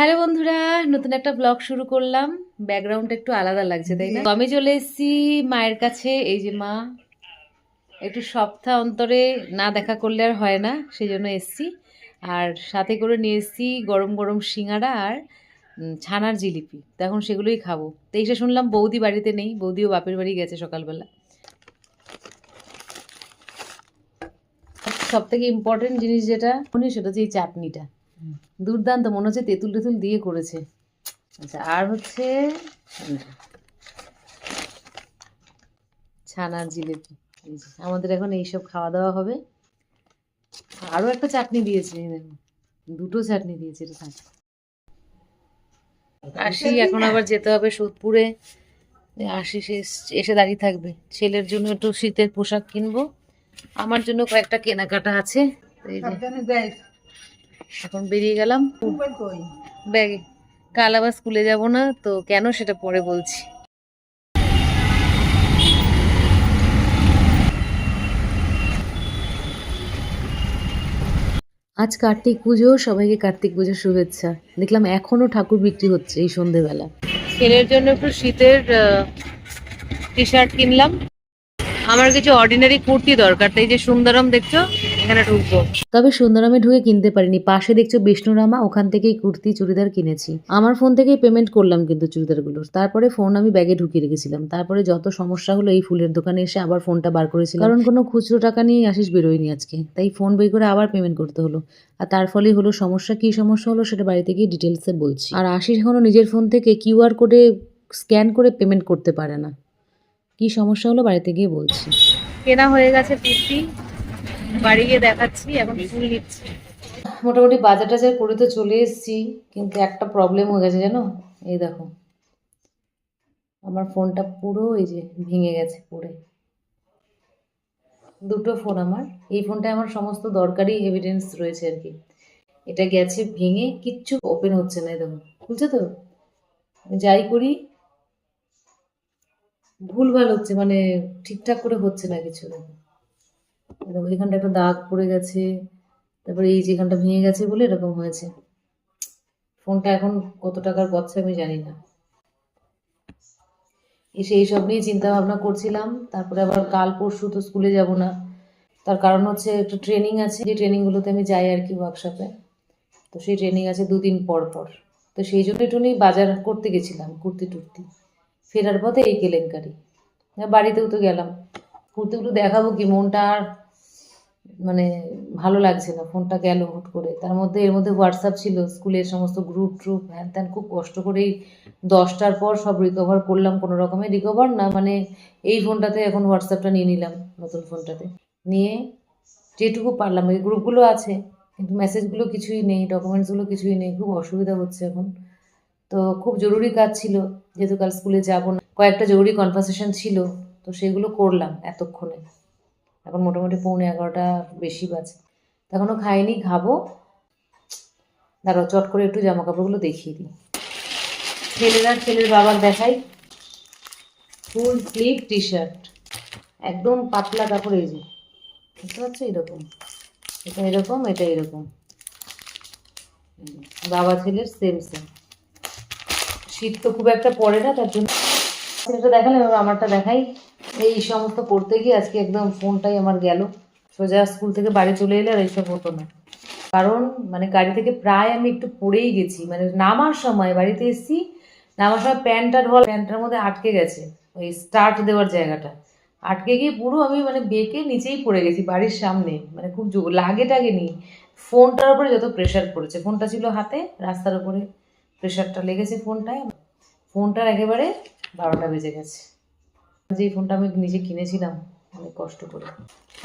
Hello বন্ধুরা, নতুন একটা ব্লগ শুরু করলাম। ব্যাকগ্রাউন্ড একটু আলাদা লাগছে, তাই না? আমি চলে এসেছি মায়ের কাছে, এই যে মা। একটু সপ্তাহ অন্তরে না দেখা করলে আর হয় না সেই জন্য এসছি। আর সাথে করে নিয়ে এসেছি গরম গরম সিঙ্গারা আর ছানার জিলিপি। তো এখন সেগুলোই খাব। তো এসে শুনলাম বৌদি বাড়িতে নেই, বৌদিও বাপের বাড়ি গেছে সকালবেলা। সব থেকে ইম্পর্টেন্ট জিনিস যেটা উনি সেটা হচ্ছে এই চাটনিটা। দুর্দান্ত মনে হচ্ছে তেঁতুল টেতুল দিয়ে করেছে। আচ্ছা আর হচ্ছে ছানার জিলেপি। আমাদের এখন এইসব খাওয়া দাওয়া হবে। আরও একটা চাটনি দিয়েছে দেখো। দুটো চাটনি দিয়েছে এটা থাক। আসি এখন আবার যেতে হবে সোদপুরে। আসি এসে দাঁড়িয়ে থাকবে। ছেলের জন্য একটু শীতের পোশাক কিনবো। আমার জন্য কয়েকটা কেনাকাটা আছে। এই যে এখন বেরিয়ে গেলাম। ব্যাগে কাল আবার স্কুলে যাব না তো কেন সেটা পরে বলছি। আজ কার্তিক পুজো সবাইকে কার্তিক পুজোর শুভেচ্ছা। দেখলাম এখনও ঠাকুর বিক্রি হচ্ছে এই সন্ধেবেলা। ছেলের জন্য একটু শীতের টি শার্ট কিনলাম। আমার কিছু অর্ডিনারি কুর্তি দরকার তাই যে সুন্দরম দেখছ এখানে ঢুকবো। তবে সুন্দরমে ঢুকে কিনতে পারিনি। পাশে দেখছ বিষ্ণুরামা ওখান থেকেই কুর্তি চুড়িদার কিনেছি। আমার ফোন থেকেই পেমেন্ট করলাম কিন্তু চুড়িদারগুলোর। তারপরে ফোন আমি ব্যাগে ঢুকিয়ে রেখেছিলাম। তারপরে যত সমস্যা হলো এই ফুলের দোকানে এসে আবার ফোনটা বার করেছিলাম। কারণ কোনো খুচরো টাকা নিয়ে আসিস বেরোয়নি আজকে। তাই ফোন বই করে আবার পেমেন্ট করতে হলো। আর তার ফলেই হলো সমস্যা। কি সমস্যা হলো সেটা বাড়িতে গিয়ে ডিটেলসে বলছি। আর আশিস এখনও নিজের ফোন থেকে কিউআর কোডে স্ক্যান করে পেমেন্ট করতে পারে না। কি সমস্যা হলো বাড়িতে গিয়ে বলছি। কেনা হয়ে গেছে কুর্তি। বাড়ি গিয়ে দেখাচ্ছি এখন ফুল নিচ্ছি। মোটামুটি বাজার টাজার করে তো চলে এসেছি, কিন্তু একটা প্রবলেম হয়ে গেছে জানো? এই দেখো। আমার ফোনটা পুরো এই যে ভেঙে গেছে পুরে দুটো ফোন আমার। এই ফোনটায় আমার সমস্ত দরকারি এভিডেন্স রয়েছে আর কি। এটা গেছে ভেঙে, কিচ্ছু ওপেন হচ্ছে না দেখো। বুঝছ তো? যাই করি। ভুলভাল হচ্ছে মানে ঠিকঠাক করে হচ্ছে না কিছু, দেখো। এখানটা একটা দাগ পড়ে গেছে, তারপরে এই যেখানটা ভেঙে গেছে বলে এরকম হয়েছে। ফোনটা এখন কত টাকার গচ্ছে আমি জানি না। এসে এইসব নিয়ে চিন্তা ভাবনা করছিলাম, তারপরে আবার কাল পরশু তো স্কুলে যাব না। তার কারণ হচ্ছে একটা ট্রেনিং আছে, যে ট্রেনিংগুলোতে আমি যাই আর কি ওয়ার্কশপে তো সেই ট্রেনিং আছে দুদিন পর পর। তো সেই জন্য একটু বাজার করতে গেছিলাম, কুর্তি টুর্তি। ফেরার পথে এই কেলেঙ্কারি। বাড়িতেও তো গেলাম। কুর্তিগুলো দেখাবো কি মনটা আর মানে ভালো লাগছে না ফোনটা গেল হুট করে। তার মধ্যে, এর মধ্যে হোয়াটসঅ্যাপ ছিল, স্কুলের সমস্ত গ্রুপ ট্রুপ, হ্যান ত্যান, খুব কষ্ট করেই দশটার পর সব রিকভার করলাম, কোনো রকমে রিকভার না মানে এই ফোনটাতে এখন হোয়াটসঅ্যাপটা নিয়ে নিলাম নতুন ফোনটাতে। নিয়ে যেটুকু পারলাম, এই গ্রুপগুলো আছে, কিন্তু মেসেজগুলো কিছুই নেই ডকুমেন্টসগুলো কিছুই নেই, খুব অসুবিধা হচ্ছে এখন। তো খুব জরুরি কাজ ছিল, যেহেতু কাল স্কুলে যাব না। কয়েকটা জরুরি কনভারসেশন ছিল, তো সেগুলো করলাম এতক্ষণে। এখন মোটামুটি পৌনে এগারোটা বেশি বাজে। এখনও খাইনি, খাব। দাঁড়াও, চট করে একটু জামা কাপড়গুলো দেখিয়ে দিই। ছেলের ছেলের বাবার দেখাই। ফুল স্লিভ টি শার্ট একদম পাতলা কাপড় এই যে। বুঝতে পারছ এরকম। এটা এরকম এটা এরকম। বাবা ছেলের সেম সেম শীত তো খুব একটা পড়ে না, তার জন্য। দেখালাম এবার আমারটা দেখাই। এই সমস্ত করতে গিয়ে আজকে একদম ফোনটাই আমার গেল। সোজা স্কুল থেকে বাড়ি চলে এলে আর এইসব হতো না। কারণ মানে গাড়ি থেকে প্রায় আমি একটু পড়েই গেছি। মানে নামার সময় বাড়িতে এসেছি, নামার সময় প্যান্টটা ঢোল প্যান্টটার মধ্যে আটকে গেছে, ওই স্টার্ট দেওয়ার জায়গাটা। আটকে গিয়ে পুরো আমি মানে বেঁকে নিচেই পড়ে গেছি বাড়ির সামনে। মানে খুব লাগে টাগে নি ফোনটার উপরে যত প্রেশার পড়েছে, ফোনটা ছিল হাতে, রাস্তার উপরে। প্রেশারটা লেগেছে ফোনটায়। ফোনটার একেবারে বারোটা বেজে গেছে। যে ফোনটা আমি নিজে কিনেছিলাম, অনেক কষ্ট করে।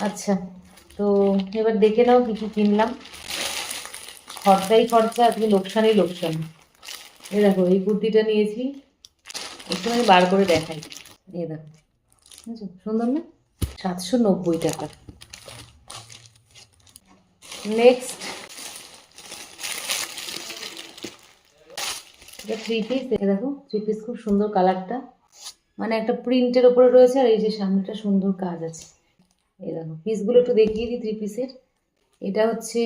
আচ্ছা তো এবার দেখে নাও কী কী কিনলাম। খরচাই খরচা, আজকে লোকসানই লোকসান। এ দেখো, এই কুর্তিটা নিয়েছি। একটু আমি বার করে দেখাই। এই দেখো? সুন্দর না? সাতশো নব্বই টাকা। নেক্সট এটা থ্রি পিস দেখো থ্রি পিস খুব সুন্দর কালারটা মানে একটা প্রিন্টের ওপরে রয়েছে আর এই যে সামনেটা সুন্দর কাজ আছে। এই দেখো পিসগুলো একটু দেখিয়ে দিই থ্রি পিসের এটা হচ্ছে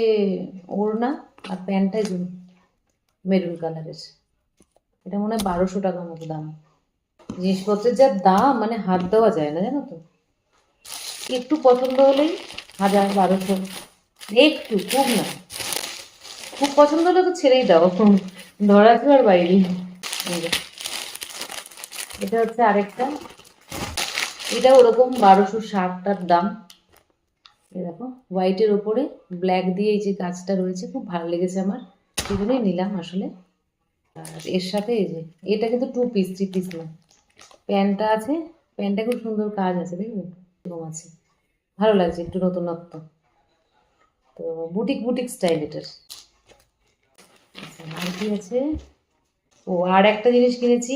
ওড়না আর প্যান্টটাই প্যান্টটা মেরুন কালারের এটা মনে হয় বারোশো টাকা মতো দাম। জিনিসপত্রের যা দাম মানে হাত দেওয়া যায় না, জানো তো? একটু পছন্দ হলেই হাজার, বারোশো। একটু, খুব না। খুব পছন্দ হলে তো ছেড়েই দাও। ধরা আর বাইরে। এটা হচ্ছে আরেকটা। এটা ওরকম বারোশো ষাটটার দাম। এই দেখো হোয়াইটের ওপরে ব্ল্যাক দিয়ে এই যে কাজটা রয়েছে খুব ভালো লেগেছে আমার। জন্যই নিলাম আসলে। আর এর সাথে এই যে এটা কিন্তু টু পিস থ্রি পিস না। প্যান্টটা আছে প্যান্টটা খুব সুন্দর কাজ আছে দেখবে? এরকম আছে। ভালো লাগছে একটু নতুনত্ব। তো বুটিক বুটিক স্টাইল এটার। আচ্ছা, আর কি আছে? ও আর একটা জিনিস কিনেছি।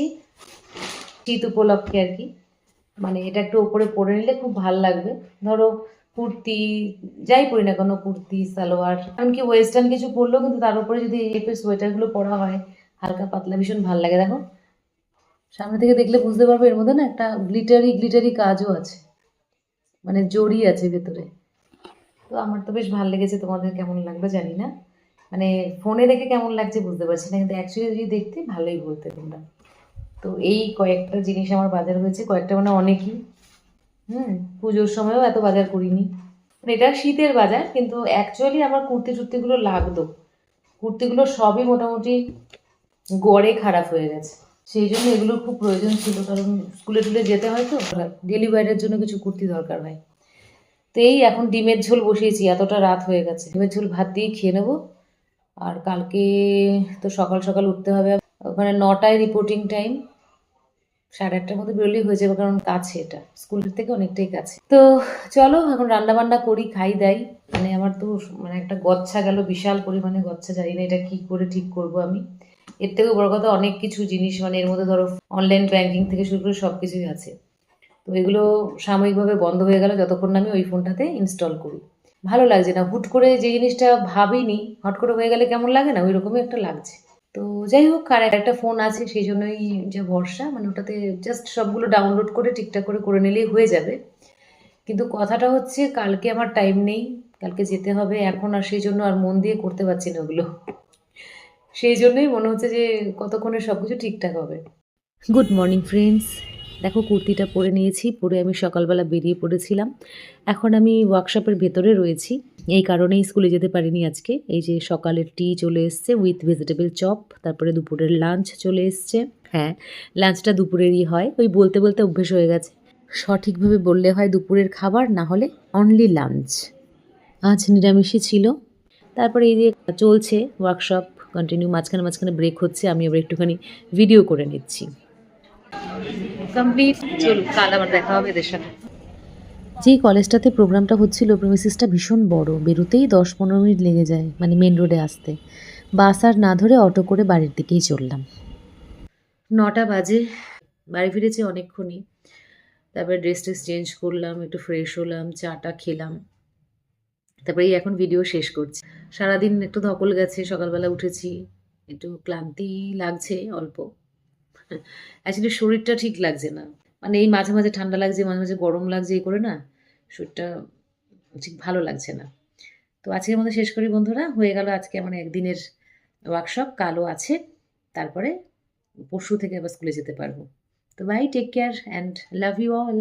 শীত উপলক্ষে আর কি। মানে এটা একটু ওপরে পরে নিলে খুব ভালো লাগবে। ধরো কুর্তি, যাই পরি না কেন, কুর্তি, সালোয়ার, এমনকি ওয়েস্টার্ন কিছু পরলেও কিন্তু তার উপরে যদি এই সোয়েটারগুলো পরা হয়, হালকা পাতলা ভীষণ ভালো লাগে। দেখো, সামনে থেকে দেখলে বুঝতে পারবে এর মধ্যে না একটা গ্লিটারি গ্লিটারি কাজও আছে। মানে জড়ি আছে ভেতরে। তো আমার তো বেশ ভালো লেগেছে তোমাদের কেমন লাগবে জানি না। মানে ফোনে দেখে কেমন লাগছে বুঝতে পারছি না। কিন্তু অ্যাকচুয়ালি যদি দেখতে, ভালোই বলতে তোমরা। তো এই কয়েকটা জিনিস আমার বাজার হয়েছে, কয়েকটা মানে অনেকই। হুম, পুজোর সময়ও এত বাজার করিনি। এটা শীতের বাজার, কিন্তু অ্যাকচুয়ালি আমার কুর্তি টুর্তিগুলো লাগতো। কুর্তিগুলো সবই মোটামুটি গড়ে খারাপ হয়ে গেছে। সেই জন্য এগুলোর খুব প্রয়োজন ছিল, কারণ স্কুলে টুলে যেতে হয় তো ডেলি ওয়ারের জন্য কিছু কুর্তি দরকার হয়। তো এই এখন ডিমের ঝোল বসিয়েছি, এতটা রাত হয়ে গেছে। ডিমের ঝোল ভাত দিয়ে খেয়ে নেব। আর কালকে তো সকাল সকাল উঠতে হবে। ওখানে নটায় রিপোর্টিং টাইম সাড়ে আটটার মধ্যে বেরোলেই হয়ে যাবে, কারণ কাছে এটা। স্কুলের থেকে অনেকটাই কাছে। তো চলো, এখন রান্না বান্না করি, খাই, দাই। মানে আমার তো মানে একটা গচ্ছা গেল, বিশাল পরিমাণে গচ্ছা, জানি না এটা কি করে ঠিক করব আমি। এর থেকেও বড় কথা, অনেক কিছু জিনিস মানে এর মধ্যে ধরো অনলাইন ব্যাংকিং থেকে শুরু করে সব কিছুই আছে। তো এগুলো সাময়িকভাবে বন্ধ হয়ে গেল, যতক্ষণ না আমি ওই ফোনটাতে ইনস্টল করি। ভালো লাগছে না, হুট করে যে জিনিসটা ভাবিনি, হট করে হয়ে গেলে কেমন লাগে না? ওই রকমই একটা লাগছে। তো যাই হোক, আর একটা ফোন আছে, সেই জন্যই যে ভরসা মানে ওটাতে জাস্ট সবগুলো ডাউনলোড করে, ঠিকঠাক করে করে নিলেই হয়ে যাবে। কিন্তু কথাটা হচ্ছে, কালকে আমার টাইম নেই, কালকে যেতে হবে এখন, আর সেই জন্য আর মন দিয়ে করতে পারছি না ওগুলো। সেই জন্যই মনে হচ্ছে যে কতক্ষণে সব কিছু ঠিকঠাক হবে। গুড মর্নিং ফ্রেন্ডস দেখো, কুর্তিটা পরে নিয়েছি, পরে আমি সকালবেলা বেরিয়ে পড়েছিলাম। এখন আমি ওয়ার্কশপের ভেতরে রয়েছি। এই কারণেই স্কুলে যেতে পারিনি আজকে। এই যে সকালের টি চলে এসছে উইথ ভেজিটেবল চপ তারপরে দুপুরের লাঞ্চ চলে এসছে। হ্যাঁ লাঞ্চটা দুপুরেরই হয়। ওই বলতে বলতে অভ্যেস হয়ে গেছে। সঠিকভাবে বললে হয় দুপুরের খাবার, না হলে অনলি লাঞ্চ আজ নিরামিষই ছিল। তারপরে এই যে চলছে ওয়ার্কশপ কন্টিনিউ মাঝখানে মাঝখানে ব্রেক হচ্ছে। আমি আবার একটুখানি ভিডিও করে নিচ্ছি। কমপ্লিট চলুন, কাল আবার দেখা হবে এদের সাথে। যেই কলেজটাতে প্রোগ্রামটা হচ্ছিল প্রেমিসিসটা ভীষণ বড়। বেরোতেই দশ পনেরো মিনিট লেগে যায় মানে মেন রোডে আসতে। বাস আর না ধরে অটো করে বাড়ির দিকেই চললাম। নটা বাজে, বাড়ি ফিরেছি অনেকক্ষণই। তারপরে ড্রেস ট্রেস চেঞ্জ করলাম, একটু ফ্রেশ হলাম, চাটা খেলাম। তারপরে এই এখন ভিডিও শেষ করছি। সারাদিন একটু ধকল গেছে, সকালবেলা উঠেছি। একটু ক্লান্তি লাগছে, অল্প। অ্যাকচুয়ালি শরীরটা ঠিক লাগছে না। মানে এই মাঝে মাঝে ঠান্ডা লাগছে, মাঝে মাঝে গরম লাগছে, এই করে না। শরীরটা ঠিক ভালো লাগছে না। তো আজকের মতো শেষ করি বন্ধুরা। হয়ে গেল আজকে আমার একদিনের ওয়ার্কশপ কালো আছে। তারপরে পরশু থেকে আবার স্কুলে যেতে পারব। তো bye take care and love you all